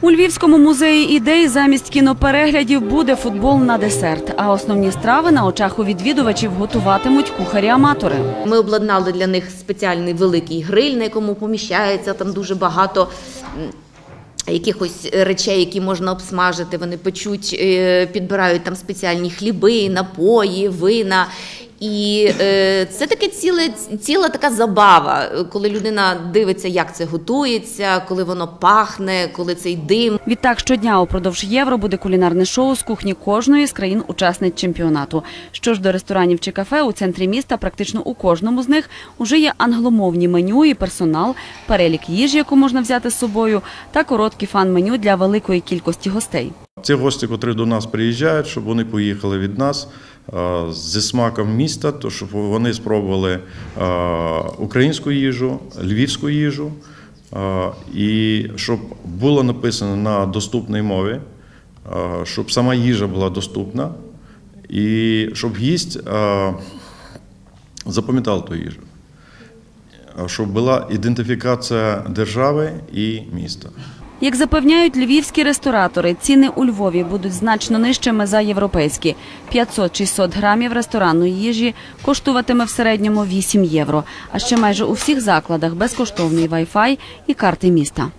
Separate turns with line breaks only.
У Львівському музеї ідей замість кінопереглядів буде футбол на десерт. А основні страви на очах у відвідувачів готуватимуть кухарі-аматори.
Ми обладнали для них спеціальний великий гриль, на якому поміщається там дуже багато. Якихось речей, які можна обсмажити, вони печуть, е, підбирають там спеціальні хліби, напої, вина. І е, це таке ціле, ціла така забава, коли людина дивиться, як це готується, коли воно пахне, коли цей дим.
Відтак щодня упродовж євро буде кулінарне шоу з кухні кожної з країн-учасниць чемпіонату. Що ж до ресторанів чи кафе у центрі міста, практично у кожному з них уже є англомовні меню і персонал, перелік їжі, яку можна взяти з собою, та короткі фан-меню для великої кількості гостей.
Ці гості, котрі до нас приїжджають, щоб вони поїхали від нас зі смаком міста, то щоб вони спробували е, українську їжу, львівську їжу, е, і щоб було написано на доступній мові, е, щоб сама їжа була доступна, і щоб гість е, запам'ятав ту їжу, е, щоб була ідентифікація держави і міста.
Як запевняють львівські ресторатори, ціни у Львові будуть значно нижчими за європейські. 500-600 грамів ресторанної їжі коштуватиме в середньому 8 євро. А ще майже у всіх закладах безкоштовний вай-фай і карти міста.